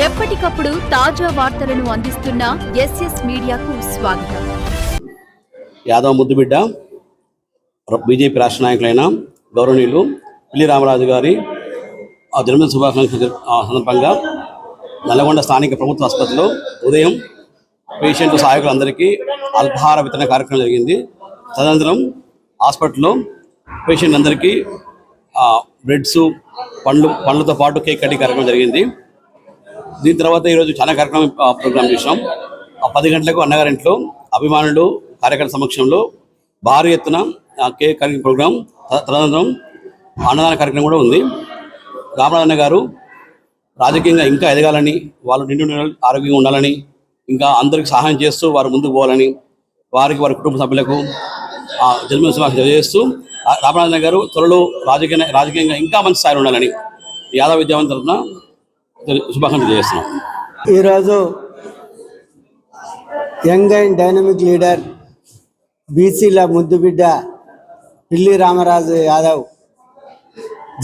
ఎప్పటికప్పుడు తాజా వార్తలను అందిస్తున్న ఎస్ఎస్ మీడియాకు స్వాగతం. యాదవ్ ముద్దుబిడ్డ బీజేపీ రాష్ట్ర నాయకులైన గౌరవనీయులు పిల్లి రామరాజు గారి ఆ జన్మదిన శుభాకాంక్ష సందర్భంగా నల్లగొండ స్థానిక ప్రభుత్వ ఆసుపత్రిలో ఉదయం పేషెంట్ సహాయకులందరికీ అల్పహార వితరణ కార్యక్రమం జరిగింది. తదనంతరం హాస్పిటల్లో పేషెంట్ అందరికీ బ్రెడ్స్ పండ్లు పండ్లతో పాటు కేక్ కటింగ్ కార్యక్రమం జరిగింది. దీని తర్వాత ఈరోజు చాలా కార్యక్రమం ప్రోగ్రామ్ చేసాం ఆ పది గంటలకు అన్నగారింట్లో అభిమానులు కార్యకర్త సమక్షంలో భారీ ఎత్తున కేక్ కటింగ్ ప్రోగ్రాం తదనంతరం అన్నదాన కార్యక్రమం కూడా ఉంది. రామరాజన్న గారు రాజకీయంగా ఇంకా ఎదగాలని వాళ్ళు నిండు ఆరోగ్యంగా ఉండాలని ఇంకా అందరికి సహాయం చేస్తూ వారు ముందుకు పోవాలని వారికి వారి కుటుంబ సభ్యులకు ఆ జన్మదిన తెలియజేస్తూ రామరాజన్న గారు త్వరలో రాజకీయ రాజకీయంగా ఇంకా మంచి స్థాయిలో ఉండాలని యాదవ విద్యావంత శుభాకాంక్షలు చేస్తున్నాం. ఈరోజు యంగ్ అండ్ డైనమిక్ లీడర్ బీసీల ముద్దుబిడ్డ పిల్లి రామరాజు యాదవ్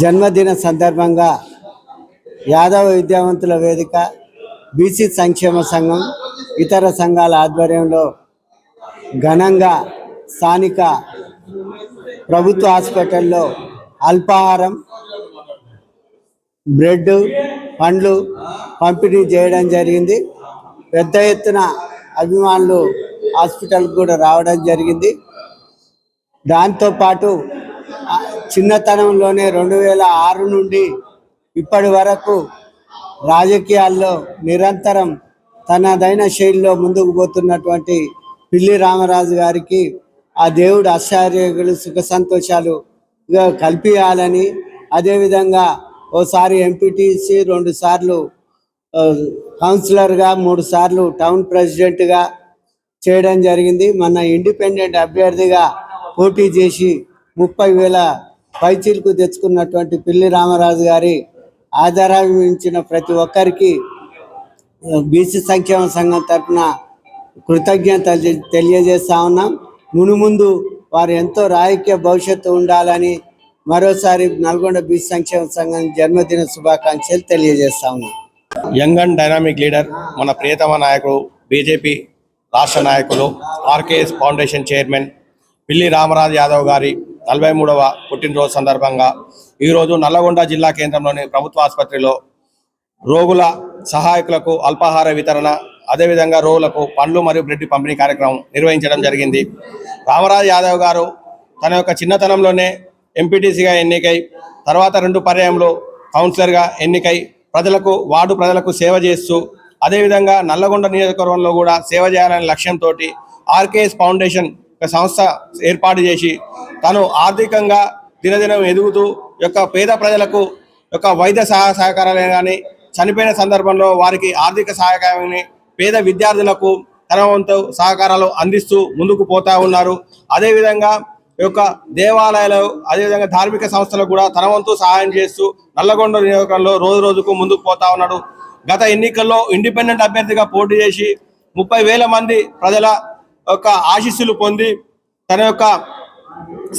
జన్మదిన సందర్భంగా యాదవ్ విద్యావంతుల వేదిక బీసీ సంక్షేమ సంఘం ఇతర సంఘాల ఆధ్వర్యంలో ఘనంగా స్థానిక ప్రభుత్వ హాస్పిటల్లో అల్పాహారం బ్రెడ్ పండ్లు పంపిణీ చేయడం జరిగింది. పెద్ద ఎత్తున అభిమానులు హాస్పిటల్కి కూడా రావడం జరిగింది. దాంతోపాటు చిన్నతనంలోనే రెండు వేల ఆరు నుండి ఇప్పటి వరకు రాజకీయాల్లో నిరంతరం తనదైన శైలిలో ముందుకు పోతున్నటువంటి పిల్లి రామరాజు గారికి ఆ దేవుడు ఆశ్చర్యలు సుఖ సంతోషాలు కల్పించాలని అదేవిధంగా ఓసారి ఎంపీటీసీ రెండు సార్లు కౌన్సిలర్గా మూడు సార్లు టౌన్ ప్రెసిడెంట్గా చేయడం జరిగింది. మన ఇండిపెండెంట్ అభ్యర్థిగా పోటీ చేసి ముప్పై వేల పైచీలకు తెచ్చుకున్నటువంటి పిల్లి రామరాజు గారి ఆధారమించిన ప్రతి ఒక్కరికి బీసీ సంక్షేమ సంఘం తరఫున కృతజ్ఞత తెలియజేస్తా ఉన్నాం. మునుముందు వారు ఎంతో రాజకీయ భవిష్యత్తు ఉండాలని మరోసారి నల్గొండ బీచ్ సంక్షేమ సంఘం జన్మదిన శుభాకాంక్షలు తెలియజేస్తా ఉన్నాం. యంగ్ అండ్ డైనామిక్ లీడర్ మన ప్రియతమ నాయకుడు బీజేపీ రాష్ట్ర నాయకులు ఆర్కేఎస్ ఫౌండేషన్ చైర్మన్ పిల్లి రామరాజు యాదవ్ గారి నలభై మూడవ పుట్టినరోజు సందర్భంగా ఈరోజు నల్లగొండ జిల్లా కేంద్రంలోని ప్రభుత్వ ఆసుపత్రిలో రోగుల సహాయకులకు అల్పాహార వితరణ అదేవిధంగా రోగులకు పండ్లు మరియు బ్రెడ్ పంపిణీ కార్యక్రమం నిర్వహించడం జరిగింది. రామరాజు యాదవ్ గారు తన యొక్క చిన్నతనంలోనే ఎంపీటీసీగా ఎన్నికై తర్వాత రెండు పర్యాయంలో కౌన్సిలర్గా ఎన్నికై ప్రజలకు వార్డు ప్రజలకు సేవ చేస్తూ అదేవిధంగా నల్లగొండ నియోజకవర్గంలో కూడా సేవ చేయాలనే లక్ష్యంతో ఆర్కేఎస్ ఫౌండేషన్ ఒక సంస్థ ఏర్పాటు చేసి తను ఆర్థికంగా దినదినం ఎదుగుతూ యొక్క పేద ప్రజలకు యొక్క వైద్య సహాయ సహకారాలే కానీ చనిపోయిన సందర్భంలో వారికి ఆర్థిక సహాయకాన్ని పేద విద్యార్థులకు తన వంతు సహకారాలు అందిస్తూ ముందుకు పోతా ఉన్నారు. అదేవిధంగా యొక్క దేవాలయాలు అదేవిధంగా ధార్మిక సంస్థలకు కూడా తన వంతు సహాయం చేస్తూ నల్లగొండ నియోజకవర్గంలో రోజు రోజుకు ముందుకు పోతా ఉన్నాడు. గత ఎన్నికల్లో ఇండిపెండెంట్ అభ్యర్థిగా పోటీ చేసి ముప్పై వేల మంది ప్రజల యొక్క ఆశీస్సులు పొంది తన యొక్క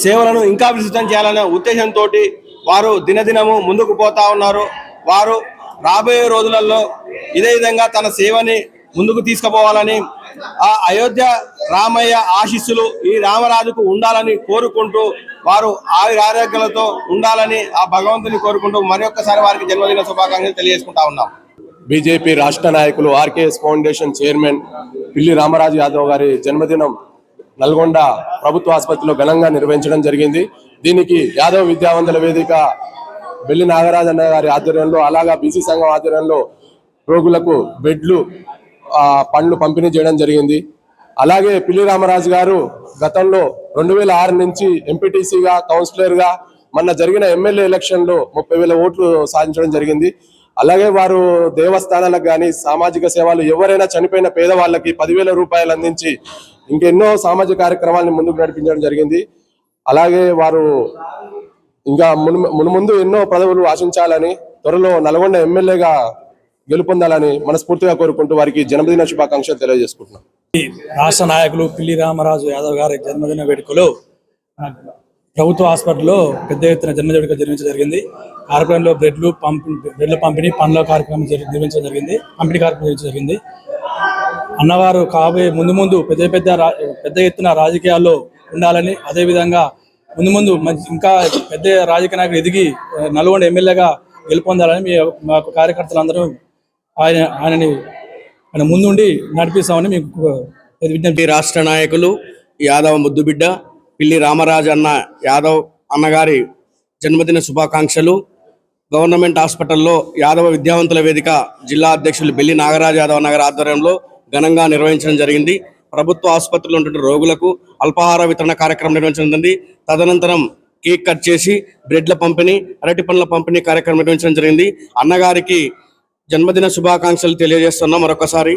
సేవలను ఇంకా విస్తృతం చేయాలనే ఉద్దేశంతో వారు దినదినము ముందుకు పోతా ఉన్నారు. వారు రాబోయే రోజులలో ఇదే విధంగా తన సేవని ముందుకు తీసుకుపోవాలని ఆ అయోధ్య రామయ్య ఆశీస్సులు ఈ రామరాజుకు ఉండాలని కోరుకుంటూ వారు ఆయుర ఆరోగ్యాలతో ఉండాలని ఆ భగవంతుని కోరుకుంటూ మరొకసారి వారికి జన్మదిన శుభాకాంక్షలు తెలియజేసుకుంటా ఉన్నాం. బీజేపీ రాష్ట్ర నాయకులు ఆర్కేఎస్ ఫౌండేషన్ చైర్మన్ పిల్లి రామరాజు యాదవ్ గారి జన్మదినం నల్గొండ ప్రభుత్వ ఆసుపత్రిలో ఘనంగా నిర్వహించడం జరిగింది. దీనికి యాదవ్ విద్యావంతుల వేదిక బెల్లి నాగరాజన్న అన్న గారి ఆధ్వర్యంలో అలాగా బీసీ సంఘం ఆధ్వర్యంలో రోగులకు బెడ్లు పండ్లు పంపిణీ చేయడం జరిగింది. అలాగే పిల్లి రామరాజు గారు గతంలో రెండు వేల ఆరు నుంచి ఎంపీటీసీగా కౌన్సిలర్గా మొన్న జరిగిన ఎమ్మెల్యే ఎలక్షన్లో ముప్పై వేల ఓట్లు సాధించడం జరిగింది. అలాగే వారు దేవస్థానాలకు కానీ సామాజిక సేవలు ఎవరైనా చనిపోయిన పేదవాళ్ళకి పదివేల రూపాయలు అందించి ఇంకెన్నో సామాజిక కార్యక్రమాలను ముందుకు నడిపించడం జరిగింది. అలాగే వారు ఇంకా మును మునుముందు ఎన్నో పదవులు ఆశించాలని త్వరలో నల్గొండ ఎమ్మెల్యేగా గెలుపొందాలని మనస్ఫూర్తిగా కోరుకుంటూ వారికి జన్మదిన శుభాకాంక్షలు తెలియజేసుకుంటున్నాం. రాష్ట్ర నాయకులు పిల్లి రామరాజు యాదవ్ గారి జన్మదిన వేడుకలు ప్రభుత్వ హాస్పిటల్లో పెద్ద ఎత్తున జన్మదిన జరిగించడం జరిగింది. కార్యక్రమంలో బ్రెడ్లు పంప్ బ్రెడ్ల పంపిణీ పండ్ల కార్యక్రమం నిర్వహించడం జరిగింది. పంపిణీ కార్యక్రమం నిర్వహించడం జరిగింది. అన్నవారు కాబోయే ముందు ముందు పెద్ద పెద్ద రా- పెద్ద ఎత్తున రాజకీయాల్లో ఉండాలని అదేవిధంగా ముందు ముందు మంచి ఇంకా పెద్ద రాజకీయ నాయకులు ఎదిగి నల్గొండ ఎమ్మెల్యేగా గెలుపొందాలని మీ మా కార్యకర్తలందరూ ఆయన ఆయనని ఆయన ముందుండి నడిపిస్తామని మీకు విజ్ఞప్తి. రాష్ట్ర నాయకులు యాదవ్ ముద్దుబిడ్డ పిల్లి రామరాజు అన్న యాదవ్ అన్నగారి జన్మదిన శుభాకాంక్షలు. గవర్నమెంట్ హాస్పిటల్లో యాదవ విద్యావంతుల వేదిక జిల్లా అధ్యక్షులు బెల్లి నాగరాజు యాదవ్ నగర్ ఆధ్వర్యంలో ఘనంగా నిర్వహించడం జరిగింది. ప్రభుత్వ ఆసుపత్రిలో ఉన్నటువంటి రోగులకు అల్పాహార వితరణ కార్యక్రమం నిర్వహించడం తదనంతరం కేక్ కట్ చేసి బ్రెడ్ల పంపిణీ అరటి పండ్ల పంపిణీ కార్యక్రమం నిర్వహించడం జరిగింది. అన్నగారికి జన్మదిన శుభాకాంక్షలు తెలియజేస్తున్నాం మరొకసారి.